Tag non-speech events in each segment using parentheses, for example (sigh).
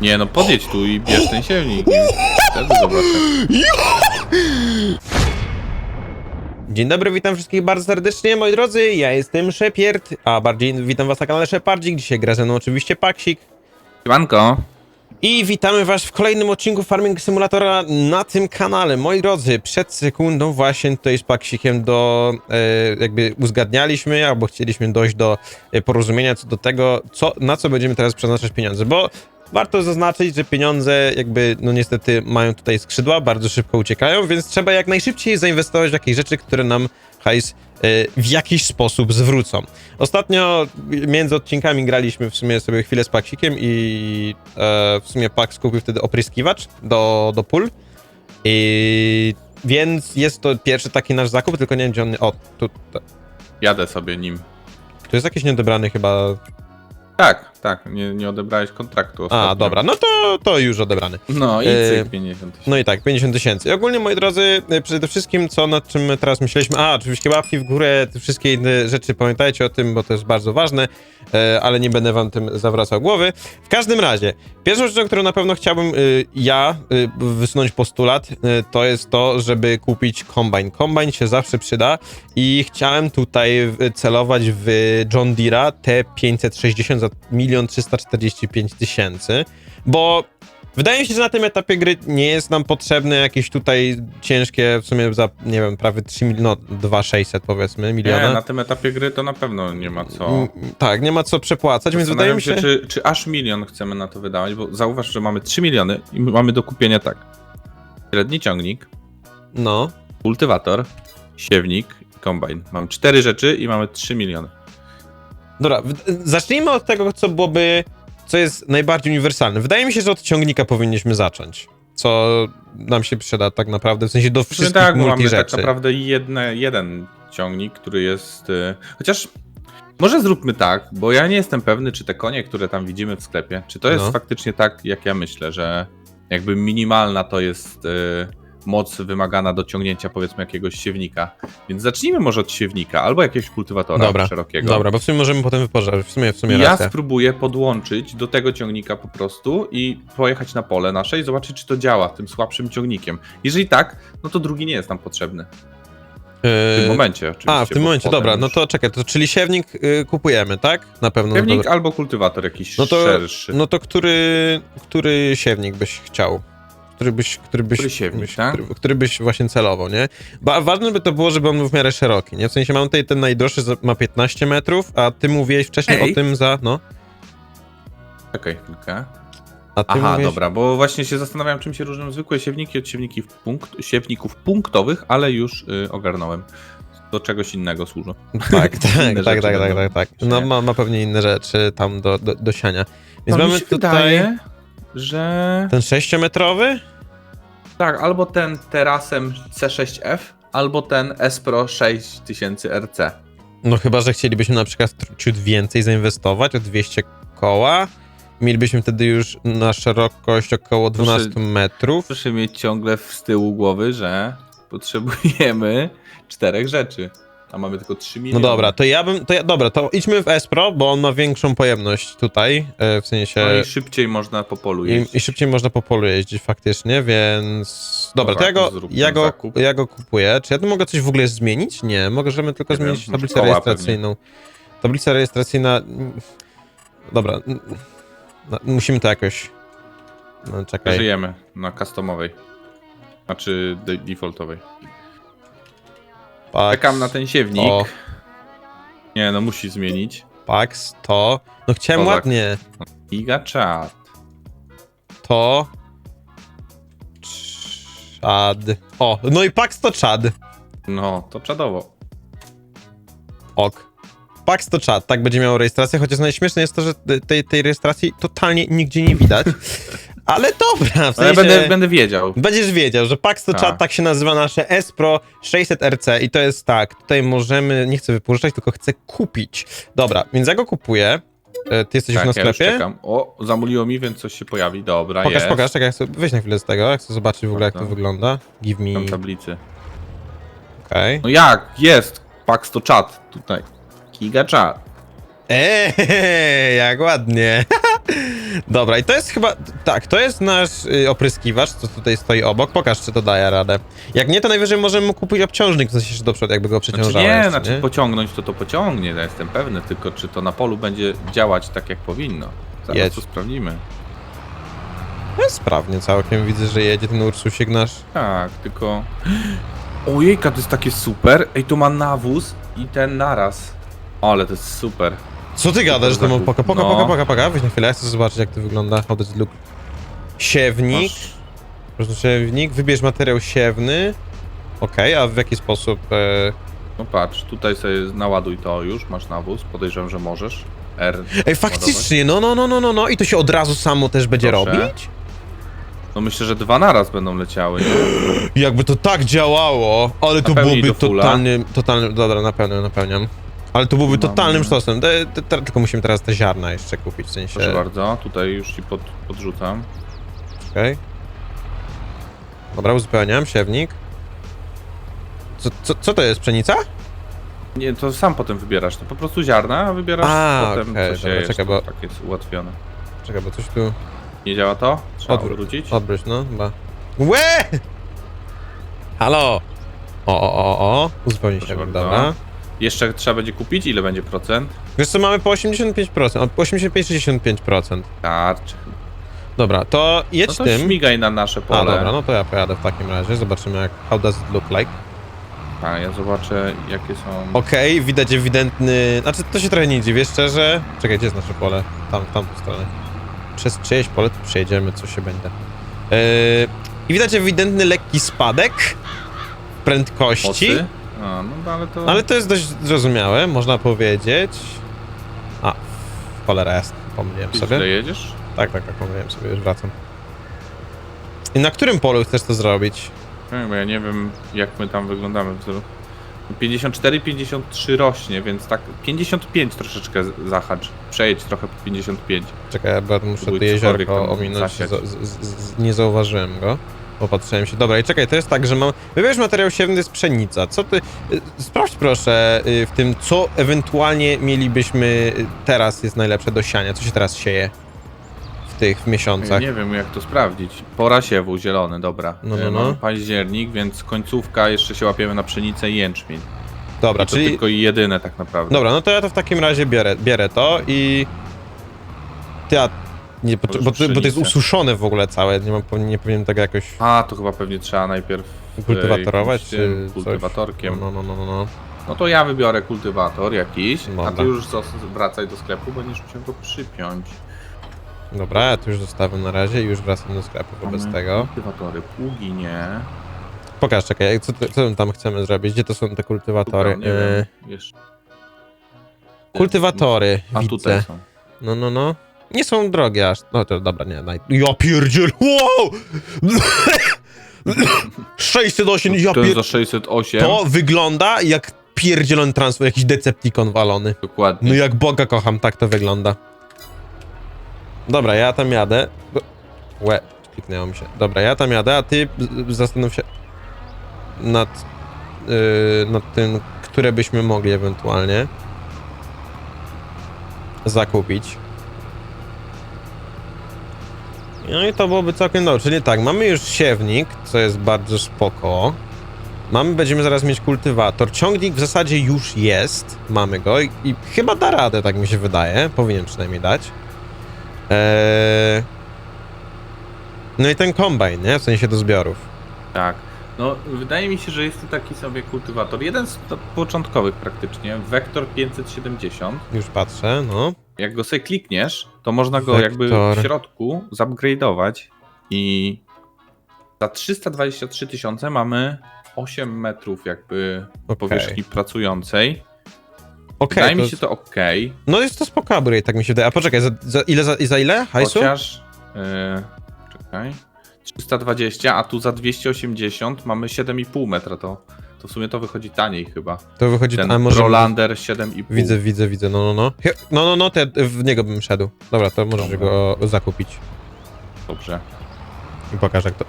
Nie no, podjedź tu i bierz ten Wtedy zobaczę. Dzień dobry, witam wszystkich bardzo serdecznie, moi drodzy, ja jestem Szepierd, a bardziej witam was na kanale Szepardzik, dzisiaj gra ze mną oczywiście Paksik. Siemanko. I witamy was w kolejnym odcinku Farming Simulatora na tym kanale. Moi drodzy, przed sekundą właśnie tutaj z Paksikiem do, e, jakby uzgadnialiśmy, albo chcieliśmy dojść do e, porozumienia co do tego, co, na co będziemy teraz przeznaczać pieniądze, bo warto zaznaczyć, że pieniądze jakby, no niestety mają tutaj skrzydła, bardzo szybko uciekają, więc trzeba jak najszybciej zainwestować w jakieś rzeczy, które nam hajs e, w jakiś sposób zwrócą. Ostatnio między odcinkami graliśmy w sumie sobie chwilę z Paksikiem i e, w sumie Pax kupił wtedy opryskiwacz do, do pól. I więc jest to pierwszy taki nasz zakup, tylko nie wiem gdzie on... O, tu, tu, Jadę sobie nim. tu jest jakiś niedobrany chyba... Tak, tak, nie, nie odebrałeś kontraktu ostatnio. A, dobra, no to, to już odebrany. No i E, cyk, 50 tysięcy. No i tak, 50 tysięcy. I ogólnie, moi drodzy, e, przede wszystkim, co nad czym teraz myśleliśmy, a, oczywiście łapki w górę, te wszystkie inne rzeczy, pamiętajcie o tym, bo to jest bardzo ważne, e, ale nie będę wam tym zawracał głowy. W każdym razie, pierwszą rzeczą, którą na pewno chciałbym e, ja e, wysunąć postulat, to jest to, żeby kupić kombajn. Kombajn się zawsze przyda i chciałem tutaj celować w John Deere'a T560 za 1 345 tysięcy, bo Wydaje mi się, że na tym etapie gry nie jest nam potrzebne jakieś tutaj ciężkie, w sumie za, nie wiem, prawie 3 miliony, no 2,600 powiedzmy, Nie, miliona. na tym etapie gry to na pewno nie ma co. Mm, Tak, nie ma co przepłacać, więc wydaje mi się... Zastanawiam czy, czy aż milion chcemy na to wydawać, bo zauważ, że mamy 3 miliony i mamy do kupienia tak. Średni ciągnik, No, kultywator, siewnik i kombajn. Mam cztery rzeczy i mamy 3 miliony. Dobra, zacznijmy od tego, co byłoby, co jest najbardziej uniwersalne. Wydaje mi się, że od ciągnika powinniśmy zacząć, co nam się przyda tak naprawdę, w sensie do sumie wszystkich tak, multi mamy rzeczy. tak naprawdę jedne, jeden ciągnik, który jest. y, Chociaż może zróbmy tak, bo ja nie jestem pewny, czy te konie, które tam widzimy w sklepie, czy to jest No. faktycznie tak, jak ja myślę, że jakby minimalna to jest y, moc wymagana do ciągnięcia powiedzmy jakiegoś siewnika. Więc zacznijmy może od siewnika albo jakiegoś kultywatora Dobra, szerokiego. Dobra, bo w sumie możemy potem wypożyczać, w sumie, w sumie ja spróbuję podłączyć do tego ciągnika po prostu i pojechać na pole nasze i zobaczyć, czy to działa tym słabszym ciągnikiem. Jeżeli tak, no to drugi nie jest nam potrzebny. W tym Yy, momencie oczywiście. A, w tym momencie, dobra, już- no to czekaj, to czyli siewnik y, kupujemy, tak? Na pewno. no Pewnik dobra. albo kultywator jakiś No to, szerszy. no to który, który siewnik byś chciał? Który byś, który byś, Który siewnik, byś, tak? który, który byś właśnie celował, nie? Ba, ważne by to było, żeby on był w miarę szeroki, nie? W sensie mam tutaj ten najdroższy, ma 15 metrów, a ty mówiłeś wcześniej Ej. o tym za, no. Czekaj chwilkę. Aha, dobra, bo właśnie się zastanawiam, czym się różnią zwykłe siewniki od siewników, punkt, siewników punktowych, ale już y, ogarnąłem. Do czegoś innego służą. Tak, (laughs) tak, tak, tak, tak, tak, tak. czy No ma, ma pewnie inne rzeczy tam do, do, do siania. Więc No, mamy tutaj wydaje, że... ten 6-metrowy? Tak, albo ten Terasem C6F, albo ten S-Pro 6000 RC. No chyba, że chcielibyśmy na przykład ciut więcej zainwestować o 200 koła. Mielibyśmy wtedy już na szerokość około 12 metrów. Proszę mieć ciągle z tyłu głowy, że potrzebujemy czterech rzeczy, a mamy tylko 3 No miliony. dobra, to ja bym, to ja, dobra, to idźmy w S-Pro, bo on ma większą pojemność tutaj, e, w sensie No i szybciej można po polu i, jeździć. i szybciej można po polu jeździć faktycznie, więc... Dobra, to Dobra, ja go, to ja, go, zakup. ja go kupuję. Czy ja tu mogę coś w ogóle zmienić? Nie, możemy tylko Nie wiem, zmienić może tablicę rejestracyjną. Tablica rejestracyjna... Dobra, no, musimy to jakoś... No, czekaj. Żyjemy na customowej. Znaczy de- defaultowej. Pax, Czekam na ten siewnik. O. Nie, no musi zmienić. Pax, to... No chciałem Kozak. ładnie. Giga chat. To... Czad. O, no i Pax to czad. No, to czadowo. Ok. Pax to czad, tak będzie miał rejestrację, chociaż najśmieszne jest to, że tej, tej rejestracji totalnie nigdzie nie widać. (laughs) Ale dobra, w Ale sensie... ja będę, będę wiedział. Będziesz wiedział, że Pax to Tak. czad, tak się nazywa nasze S Pro 600 RC i to jest tak, tutaj możemy, nie chcę wypożyczać, tylko chcę kupić. Dobra, więc ja go kupuję. E, Ty jesteś już na Tak, ja już sklepie? czekam. O, zamuliło mi, więc coś się pojawi. Dobra, Pokaż, jest. pokaż, czekaj, ja chcę, weź na chwilę z tego, ja chcę zobaczyć w ogóle jak to Dobra. wygląda. Give me, Tam tablicy. okej. No jak? Jest! Pax to czat tutaj. Giga chat. Eee, jak ładnie. (laughs) Dobra, i to jest chyba. Tak, to jest nasz y, opryskiwacz, co tutaj stoi obok. Pokaż, czy to daje radę. Jak nie, to najwyżej możemy mu kupić obciążnik, w sensie że do przodu, jakby go Znaczy przeciążała. nie, jeszcze, znaczy nie? pociągnąć to to pociągnie, ja jestem pewny, tylko czy to na polu będzie działać tak jak powinno. Zaraz Jedź. to sprawdzimy. Jest sprawnie całkiem. Widzę, że jedzie ten Ursusik nasz. Tak, tylko... Ojejka, to jest takie super. Ej, to ma nawóz i ten naraz. Ale to jest super. Co ty gadasz, że to mam poka, poka, No. poka, poka, poka. Weź na chwilę, chcę zobaczyć, jak to wygląda. It look? Siewnik. Prostu siewnik. Wybierz materiał siewny. Okej, a w jaki sposób? E... No patrz, tutaj sobie naładuj to już, masz nawóz, podejrzewam, że możesz. R. Ej, faktycznie, no, no, no, no, no, no. I to się od razu samo też będzie Proszę. robić? No myślę, że dwa naraz będą leciały. (gasps) Jakby to tak działało, ale to byłoby totalnym, totalnym, dobra, napełniam, napełniam. Ale to byłoby Mamy- totalnym sztosem. Te, te, te, tylko musimy teraz te ziarna jeszcze kupić, w sensie... Proszę bardzo, tutaj już ci pod, podrzucam. Okej. Dobra, uzupełniam, siewnik. Co, co, co to jest, pszenica? Nie, to sam potem wybierasz, to po prostu ziarna, a wybierasz A, potem okej, co dobra, siejesz, czekaj, to bo- tak jest ułatwione. Czekaj, bo coś tu... Nie działa to? Trzeba Odwró- odwrócić? Odwróć, no, chyba. Łe! Halo! O, o, o, o. Uzupełnij Proszę siewnik, bardzo. dobra. Jeszcze trzeba będzie kupić? Ile będzie procent? Wiesz co, mamy po 85%, o, 85-65%. Tarczy. Dobra, to jedź No to tym. śmigaj na nasze pole. A, dobra, no to ja pojadę w takim razie, zobaczymy jak, how does it look like. A ja zobaczę jakie są... Okej, widać ewidentny, znaczy to się trochę nie dziwię, szczerze. Czekaj, gdzie jest nasze pole? Tam, w tamtą stronę. Przez czyjeś pole tu przejedziemy, co się będzie. Yy, I widać ewidentny lekki spadek prędkości, Mocy? A, no ale to... ale to jest dość zrozumiałe, można powiedzieć. A, cholera jasna, pomyliłem sobie. źle jedziesz? Tak, tak, tak, pomyliłem sobie, już wracam. I na którym polu chcesz to zrobić? Nie, bo ja nie wiem jak my tam wyglądamy. wzoru. 54, 53 rośnie, więc tak 55 troszeczkę zahacz. Przejedź trochę po 55. Czekaj, ja muszę tu Próbuj cokolwiek jeziorko tam ominąć, zasiać. z, z, z, nie zauważyłem go. Popatrzyłem się. Dobra, i czekaj, to jest tak, że mam... Wybierz materiał siewny, jest pszenica. Co ty... y, Sprawdź proszę y, w tym, co ewentualnie mielibyśmy y, teraz jest najlepsze do siania. Co się teraz sieje w tych miesiącach? Nie wiem jak to sprawdzić. Pora siewu, zielony, dobra. No, no, no. Mamy październik, więc końcówka, jeszcze się łapiemy na pszenicę i jęczmień. Dobra, I to czyli... tylko jedyne tak naprawdę. Dobra, no to ja to w takim razie biorę, bierę to i... Ty, a... Nie, bo, Możesz bo, to- bo to jest pszenicę. ususzone w ogóle całe, nie, mam, nie powinien tego jakoś A, to chyba pewnie trzeba najpierw... e, kultywatorować, jakimś czy tym coś? Kultywatorkiem. No, no, no, no, no. No to ja wybiorę kultywator jakiś, a Dobra. ty już zos- wracaj do sklepu, będziesz musiał to przypiąć. Dobra, ja tu już zostawiam na razie i już wracam do sklepu wobec Mamy tego. Kultywatory, pługi nie. Pokaż, czekaj, co, co tam chcemy zrobić? Gdzie to są te kultywatory? Tutaj, nie E, wiem, jeszcze. kultywatory, A widzę. tutaj są. No, no, no. Nie są drogie aż. No to dobra, nie, naj... Ja pierdziel, wow! 608, ja jest za pier... 608. To wygląda jak pierdzielony transfer, jakiś Decepticon walony. Dokładnie. No jak Boga kocham, tak to wygląda. Dobra, ja tam jadę. Łe, kliknęło mi się. Dobra, ja tam jadę, a ty zastanów się nad, yy, nad tym, które byśmy mogli ewentualnie zakupić. No i to byłoby całkiem dobrze. Czyli tak, mamy już siewnik, co jest bardzo spoko. Mamy, będziemy zaraz mieć kultywator. Ciągnik w zasadzie już jest. Mamy go i, i chyba da radę, tak mi się wydaje. Powinien przynajmniej dać. Eee... No i ten kombajn, nie? W sensie do zbiorów. Tak. No, wydaje mi się, że jest to taki sobie kultywator. Jeden z początkowych praktycznie. Vector 570. Już patrzę, no. Jak go sobie klikniesz, to można go jakby w środku zupgrade'ować i za 323 tysiące mamy 8 metrów jakby Okej. powierzchni pracującej. Okej, Wydaje to mi się to ok. No jest to spoko upgrade, tak mi się wydaje. A poczekaj, za, za ile, za, za ile hajsu? Chociaż. Yy, czekaj. 320, a tu za 280 mamy 7,5 metra. To, to w sumie to wychodzi taniej chyba. To wychodzi... Ten a może... Rolander 7,5. Widzę, widzę, widzę, no, no, no. No, no, no, ja w niego bym szedł. Dobra, to możesz Dobra. go zakupić. Dobrze. I pokaż jak to...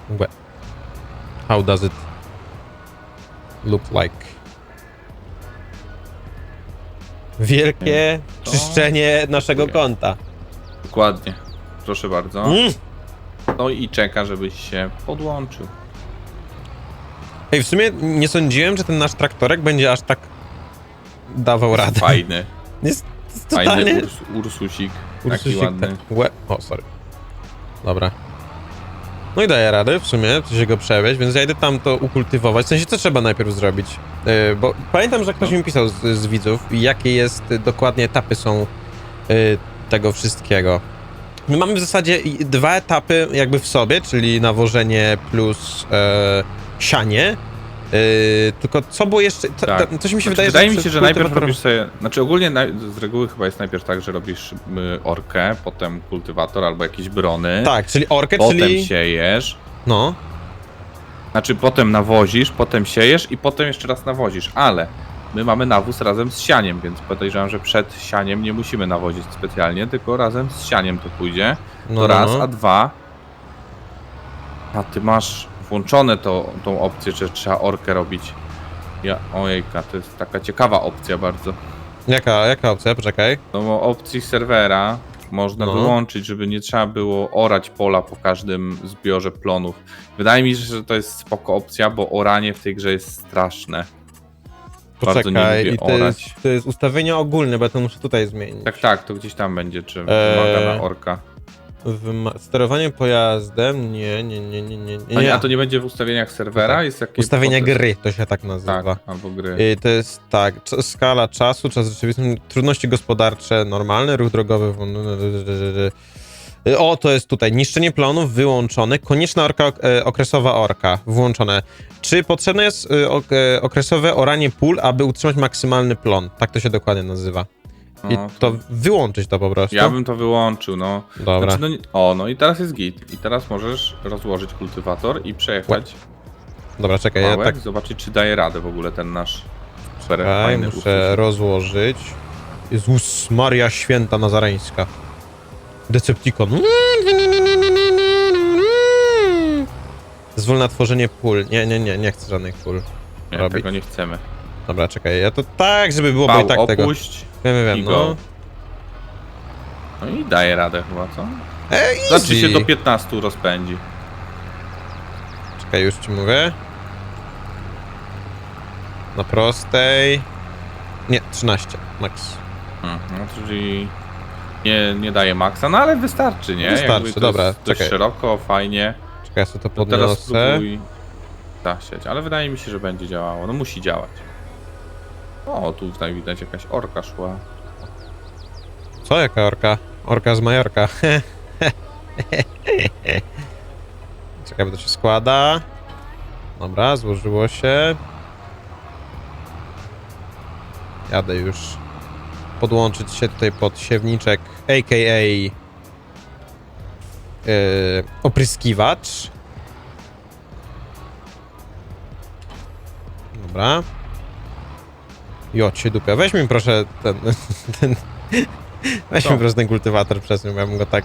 How does it look like? Wielkie To czyszczenie naszego dziękuję. konta. Dokładnie. proszę bardzo. Mm. No i czeka, żebyś się podłączył. Ej, w sumie nie sądziłem, że ten nasz traktorek będzie aż tak dawał radę. Fajny, Jest, (laughs) jest fajny totalnie... urs, Ursusik. Taki Ursusik, ładny. tak. Łe... O, sorry. Dobra. No i daję radę w sumie, coś się go przewieźć, więc ja idę tam to ukultywować. W sensie, co trzeba najpierw zrobić? Yy, bo pamiętam, że ktoś No. mi pisał z, z widzów, jakie jest, dokładnie etapy są y, tego wszystkiego. My mamy w zasadzie dwa etapy jakby w sobie, czyli nawożenie plus e, sianie. Yy, tylko co było jeszcze? To, Tak. to, coś mi się Znaczy, wydaje, wydaje że mi się, że najpierw robisz sobie. Znaczy ogólnie naj, z reguły chyba jest najpierw tak, że robisz y, orkę, potem kultywator albo jakieś brony. Tak, czyli orkę, Potem czyli... siejesz. No. Znaczy potem nawozisz, potem siejesz i potem jeszcze raz nawozisz, ale my mamy nawóz razem z sianiem, więc podejrzewam, że przed sianiem nie musimy nawozić specjalnie, tylko razem z sianiem to pójdzie. no To no, raz, no. a dwa. A ty masz włączone to, tą opcję, że trzeba orkę robić. Ja, ojejka, to jest taka ciekawa opcja bardzo. Jaka, jaka opcja? Poczekaj. No bo opcji serwera można No. wyłączyć, żeby nie trzeba było orać pola po każdym zbiorze plonów. Wydaje mi się, że to jest spoko opcja, bo oranie w tej grze jest straszne. Bardzo nie Poczekaj, lubię i to orać. jest, to jest ustawienia ogólne, bo ja to muszę tutaj zmienić. Tak, tak, to gdzieś tam będzie, czy Eee. wymaga na orka. Sterowanie pojazdem, nie, nie, nie, nie, nie. A, nie, nie. a to nie będzie w ustawieniach serwera? Tak. Jest jakieś Ustawienia gry, to się tak nazywa. Tak, albo gry. Y, To jest tak, skala czasu, czas rzeczywisty, trudności gospodarcze, normalny, ruch drogowy. O, to jest tutaj. Niszczenie plonów wyłączone. Konieczna orka, e, okresowa orka włączone. Czy potrzebne jest ok, e, okresowe oranie pól, aby utrzymać maksymalny plon? Tak to się dokładnie nazywa. I No, to wyłączyć to po prostu. Ja bym to wyłączył, no. Dobra. Znaczy, no nie- o, no i teraz jest git. I teraz możesz rozłożyć kultywator i przejechać Dobra, czekaj, ja tak zobaczyć czy daje radę w ogóle ten nasz super czekaj, fajny muszę rozłożyć. Jezus Maria Święta Nazareńska. Decepticon. Zwól na tworzenie pól. Nie, nie, nie, nie chcę żadnych pól. Nie, robić. tego nie chcemy. Dobra, czekaj, ja to tak, żeby było, bo Pał i tak tego. opuść Wiem, wiem, i go. no. No i daje radę chyba, co? E, Znaczy się do 15 rozpędzi. Czekaj, już ci mówię. Na prostej. Nie, 13, max. Mhm, no, czyli nie, nie daje maksa, no ale wystarczy, nie? Wystarczy, Jakby to dobra, Jest dość czekaj. szeroko, fajnie. Czekaj, ja sobie to To teraz podniosę. spróbuj zasieć, ale wydaje mi się, że będzie działało. No musi działać. O, tu tutaj widać jakaś orka szła. Co, jaka orka? Orka z Majorka. (laughs) Czekaj, to się składa. Dobra, złożyło się. Jadę już podłączyć się tutaj pod siewniczek, a.k.a. Yy, opryskiwacz. Dobra. Jo, cię dupia. Weź mi proszę ten, (laughs) ten Weź Co? mi proszę ten kultywator przesuń, bo ja bym go tak,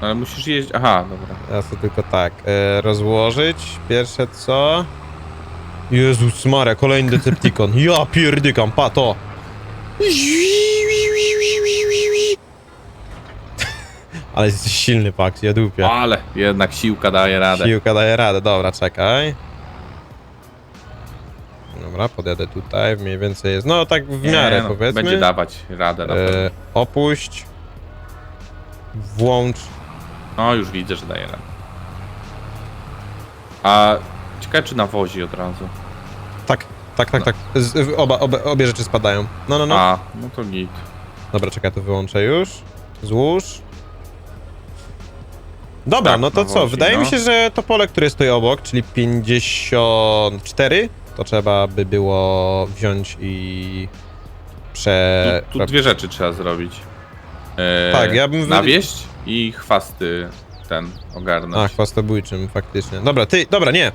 Ale musisz jeździć. Aha, dobra. ja sobie tylko tak e, rozłożyć. Pierwsze co? Jezus Maria, kolejny Decepticon. Ja pierdykam, pato. (laughs) Ale jesteś silny, Pax, ja dupię. Ale jednak siłka daje radę. Siłka daje radę, dobra, czekaj. Dobra, podjadę tutaj, mniej więcej jest, no tak w miarę no, powiedzmy. Będzie dawać radę na pewno. e, opuść. Włącz. No już widzę, że daje radę. A ciekawe czy nawozi od razu. Tak, tak, tak, tak. Z, oba, oba, obie rzeczy spadają. No, no, no. A, no to git. Dobra, czekaj, to wyłączę już. Złóż. Dobra, Tak, no to nawozi, co? Wydaje no. mi się, że to pole, które stoi obok, czyli 54, to trzeba by było wziąć i prze... Tu, tu dwie rzeczy trzeba zrobić. E, Tak, ja bym Nawieść i chwasty ten ogarnąć. A, chwastobójczym, faktycznie. Dobra, ty, dobra, nie.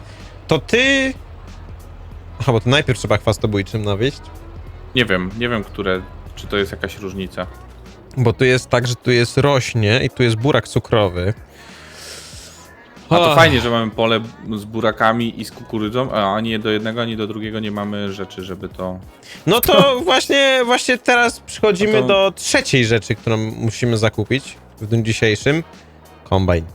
To ty... Aha, bo to najpierw trzeba chwastobójczym nawieść. Nie wiem, nie wiem, które. Czy to jest jakaś różnica. Bo tu jest tak, że tu jest rośnie i tu jest burak cukrowy. A to fajnie, że mamy pole z burakami i z kukurydzą, a ani do jednego, ani do drugiego nie mamy rzeczy, żeby to. No to (laughs) właśnie, właśnie teraz przechodzimy No to- do trzeciej rzeczy, którą musimy zakupić w dniu dzisiejszym. kombajn.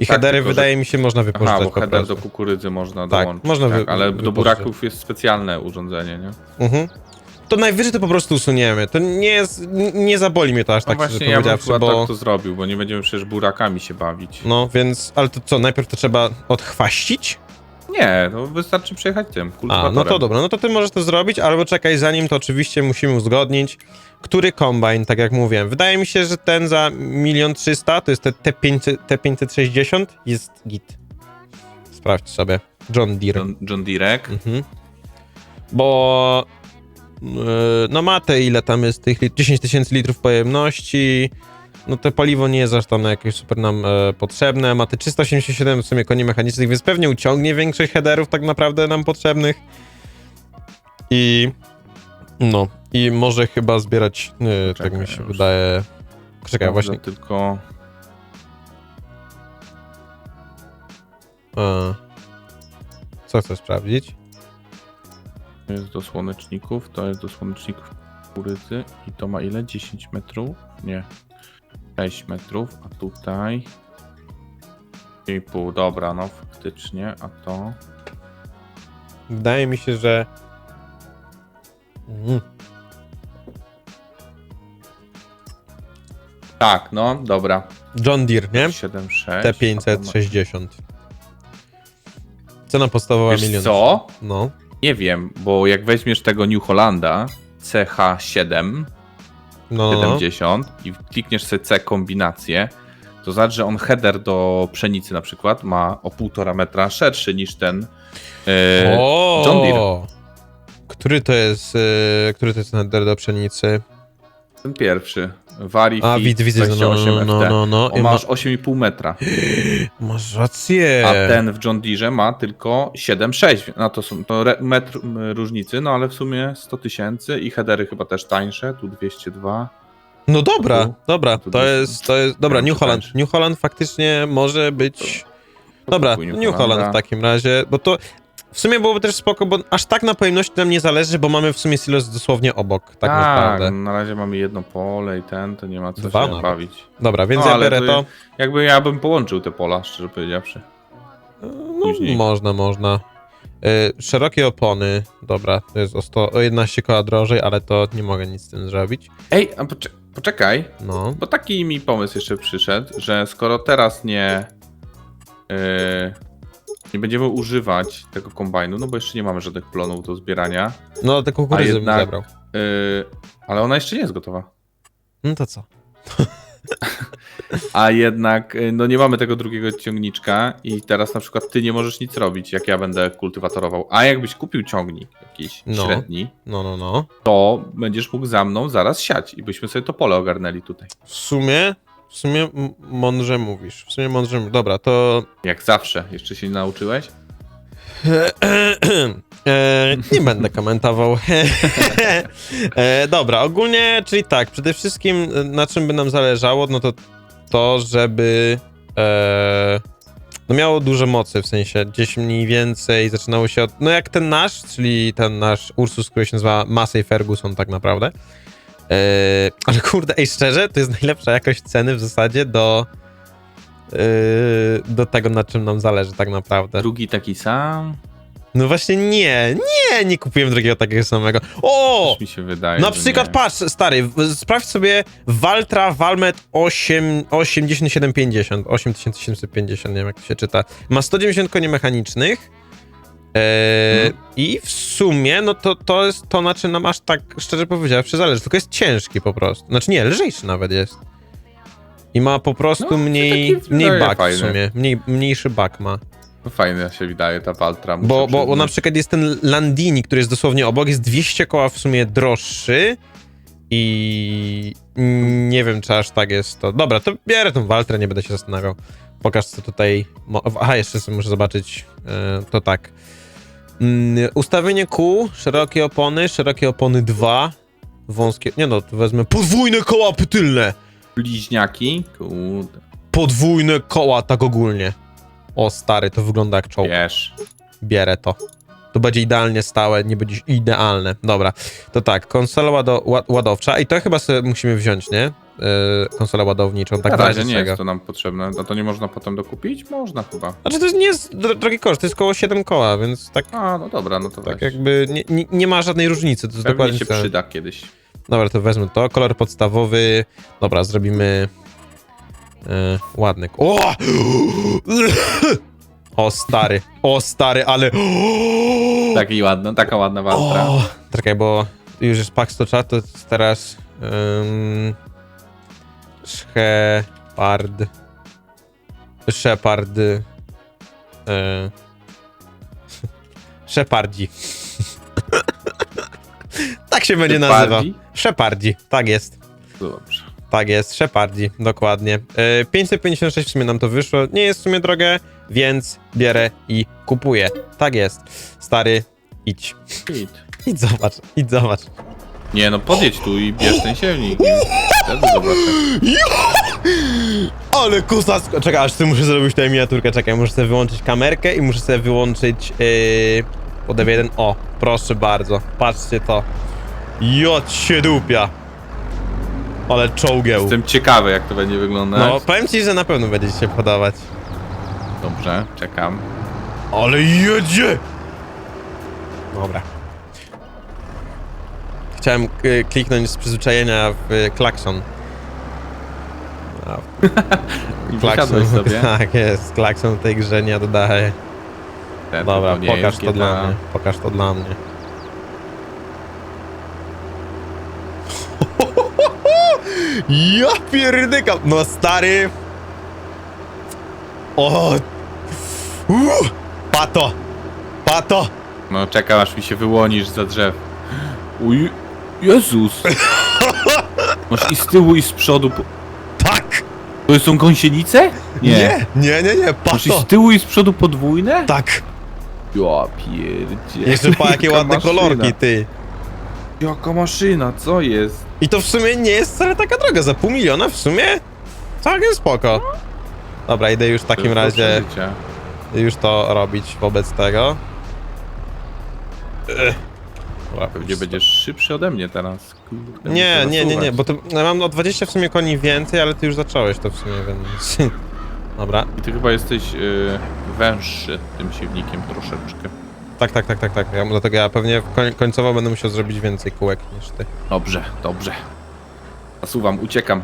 I Tak, headery tylko, że- wydaje mi się można Aha, wypożyczać bo po header prostu. do kukurydzy można Tak, dołączyć. można wy- tak, ale do buraków jest specjalne urządzenie, nie? Mhm. To najwyżej to po prostu usuniemy. To nie jest, nie zaboli mnie to aż No tak właśnie, szczerze ja bym chyba bo... tak to zrobił, bo nie będziemy przecież burakami się bawić. No, więc, ale to co, najpierw to trzeba odchwaścić? Nie, no wystarczy przejechać tym, A, no to dobra, no to ty możesz to zrobić, albo czekaj, zanim to oczywiście musimy uzgodnić, który kombajn, tak jak mówiłem. Wydaje mi się, że ten za milion trzysta, to jest te T500, T560, jest git. Sprawdź sobie. John Deere. John, John Direk. Mhm. Bo no ma te ile tam jest tych lit- 10 tysięcy litrów pojemności. No to paliwo nie jest aż tam jakieś super nam e, potrzebne. Ma te 387 w sumie koni mechanicznych, więc pewnie uciągnie większość headerów tak naprawdę nam potrzebnych. I no, i może chyba zbierać, e, tak mi się już. wydaje. Czekaj, właśnie. Tylko E, co chcę sprawdzić? To jest do słoneczników, to jest do słoneczników kukurydzy i to ma ile? 10 metrów? Nie. 6 metrów, a tutaj... I pół, dobra, no faktycznie, a to... Wydaje mi się, że. Mm. Tak, no, dobra. John Deere, nie? 7,6. T560. Cena podstawowa milion. co? No. Nie wiem, bo jak weźmiesz tego New Hollanda CH7 No, no, no. 70 i klikniesz sobie C kombinację, to znaczy, że on header do pszenicy na przykład ma o 1,5 metra szerszy niż ten e, O! John Deere. Który to jest, e, który to jest header do pszenicy? Ten pierwszy. Vari A, widzę, widzę, no, 28 no, no, FT. no, no. On I ma ma- aż 8,5 metra, (gasps) Masz rację. a ten w John Deere ma tylko 7,6. No to są to re- metr m, różnicy, no ale w sumie 100 tysięcy i headery chyba też tańsze, tu 202. No dobra, Tu- dobra, tu to dużo. jest, to jest, dobra, Tam New czy Holland? New Holland faktycznie może być, dobra, New New Holland w takim razie, bo to w sumie byłoby też spoko, bo aż tak na pojemności nam nie zależy, bo mamy w sumie silos dosłownie obok, tak naprawdę. na razie mamy jedno pole i ten, to nie ma co Dwa się nawet. bawić. Dobra, więc No, ja ale biorę to to. Jakby ja bym połączył te pola, szczerze powiedziawszy. No, później. można, można. Y, szerokie opony, dobra, to jest o, 100, o 11 koła drożej, ale to nie mogę nic z tym zrobić. Ej, a poczek- poczekaj, No, bo taki mi pomysł jeszcze przyszedł, że skoro teraz nie yy, nie będziemy używać tego kombajnu, no bo jeszcze nie mamy żadnych plonów do zbierania, no te kukurydzy bym jednak- zabrał. yy, ale ona jeszcze nie jest gotowa. No to co? (laughs) A jednak yy, no nie mamy tego drugiego ciągniczka i teraz na przykład ty nie możesz nic robić, jak ja będę kultywatorował. A jakbyś kupił ciągnik jakiś No. średni, No, no, no. to będziesz mógł za mną zaraz siać i byśmy sobie to pole ogarnęli tutaj. W sumie, w sumie m- mądrze mówisz. W sumie mądrze mówisz. Dobra, to Jak zawsze, jeszcze się nie nauczyłeś? (clears throat) e, nie będę komentował. (laughs) e, dobra, ogólnie, czyli tak, przede wszystkim e, na czym by nam zależało, no to to, żeby e, no miało dużo mocy, w sensie gdzieś mniej więcej zaczynało się od, no jak ten nasz, czyli ten nasz Ursus, który się nazywa Massey Ferguson tak naprawdę. E, ale kurde, ej, szczerze, to jest najlepsza jakość ceny w zasadzie do e, do tego, na czym nam zależy tak naprawdę. Drugi taki sam? No właśnie nie, nie, nie kupiłem drugiego takiego samego. O! Też mi się wydaje. Na przykład nie. patrz, stary, sprawdź sobie Valtra Valmet 8, 8750, 8750, nie wiem jak to się czyta. Ma 190 koni mechanicznych. Eee, Mhm. I w sumie, no to, to jest to, na czym nam aż tak, szczerze powiedziawszy, zależy. Tylko jest ciężki po prostu. Znaczy nie, lżejszy nawet jest. I ma po prostu No, mniej, mniej bak w fajny. sumie. Mniej, mniejszy bak ma. No Fajnie się wydaje ta Valtra. muszę Bo, bo, bo na przykład jest ten Landini, który jest dosłownie obok, jest 200 koła w sumie droższy i nie wiem, czy aż tak jest to. Dobra, to bierę tą Waltrę, nie będę się zastanawiał. Pokaż co tutaj... Aha, jeszcze sobie muszę zobaczyć. e, To tak. Mm, Ustawienie kół, szerokie opony, szerokie opony 2, wąskie... Nie no, to wezmę podwójne koła pytylne! Bliźniaki? Kurde, Podwójne koła, tak ogólnie. O stary, to wygląda jak czołg. wiesz. bierę to. To będzie idealnie stałe, nie będzie idealne. Dobra, to tak, konsola łado, ła- ładowcza i to chyba sobie musimy wziąć, nie? E, konsolę ładowniczą, tak Na razie nie jest to nam potrzebne. A to nie można potem dokupić? Można chyba. Znaczy to jest- nie jest dro- drogi koszt, to jest koło 7 koła, więc tak, A, no dobra, no to tak weź. jakby nie, nie, nie ma żadnej różnicy, to Pewnie dokładnie się przyda kiedyś. Dobra, to wezmę to. Kolor podstawowy. Dobra, zrobimy. E, ładny. O! (gasps) O stary, o stary, ale. (gasps) Taki ładna, taka ładna waltra. O! Czekaj, bo już jest pak stocza, to jest teraz. Um, Shepard. Shepard. E, Shepardzi. (laughs) tak się będzie nazywał. Shepardzi? Shepardzi, tak jest. Dobrze. Tak jest, Shepardzi, dokładnie. E, 556 w sumie nam to wyszło. Nie jest w sumie drogie, więc bierę i kupuję. Tak jest. Stary, idź. Git. (laughs) Idź zobacz, idź zobacz. Nie no, podjedź tu i bierz ten silnik. i Wtedy zobaczę. (laughs) Ale kusasko! Czekaj, aż ty muszę zrobić tę miniaturkę. Czekaj, muszę sobie wyłączyć kamerkę i muszę sobie wyłączyć yy, podew jeden. O, proszę bardzo. Patrzcie to. Jot się dupia. Ale czołgieł. Jestem ciekawy, jak to będzie wyglądać. No, powiem ci, że na pewno będzie ci się podobać. Dobrze, czekam. Ale jedzie! Dobra. Chciałem y, kliknąć z przyzwyczajenia w y, klakson. (laughs) I sobie. (laughs) tak jest, klakson w tej grze nie oddaje. Ten, Dobra, to pokaż to dla mnie. Pokaż to dla mnie. (laughs) Ja pierdykam! No stary! O! Uh! Pato! Pato! No czekam, aż mi się wyłonisz za drzew. Uj, Jezus! Masz i z tyłu, i z przodu. po- Tak! To są gąsienice? Nie, nie, nie, nie, Masz i pato! z tyłu, i z przodu podwójne? Tak! Ja pierdzie. Jeszcze pa jakie Jaka ładne maszyna. kolorki, ty! Jaka maszyna, co jest? I to w sumie nie jest wcale taka droga, za pół miliona w sumie całkiem spoko. Dobra, idę już w takim To jest do razie przeżycia. już to robić wobec tego. Ech. Dobra, Pewnie będziesz szybszy ode mnie teraz. Kurde, Nie, muszę nie, nie, nie, zasuwać. bo to ja mam o 20 w sumie koni więcej, ale ty już zacząłeś to w sumie, więc... (laughs) Dobra, I ty chyba jesteś y, węższy tym siewnikiem troszeczkę. tak, tak, tak, tak, tak, ja, dlatego ja pewnie koń, końcowo będę musiał zrobić więcej kółek niż ty. Dobrze, dobrze. Zasuwam, uciekam.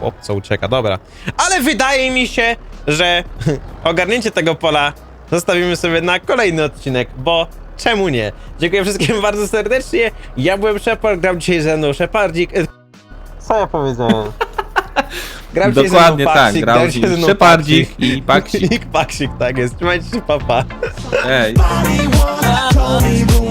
Chłopco ucieka, dobra. Ale wydaje mi się, że (laughs) ogarnięcie tego pola zostawimy sobie na kolejny odcinek, bo czemu nie? Dziękuję wszystkim (laughs) bardzo serdecznie. Ja byłem Shepard, grał dzisiaj ze mną Shepardzik. Co ja powiedziałem? (laughs) Grał dzisiaj ze mną Dokładnie tak, Paksik, grał dzisiaj ze mną Shepardzik Paksik. i Paksik. (laughs) I Paksik, tak jest. Trzymajcie się, papa. Ej. Body wanna call me, but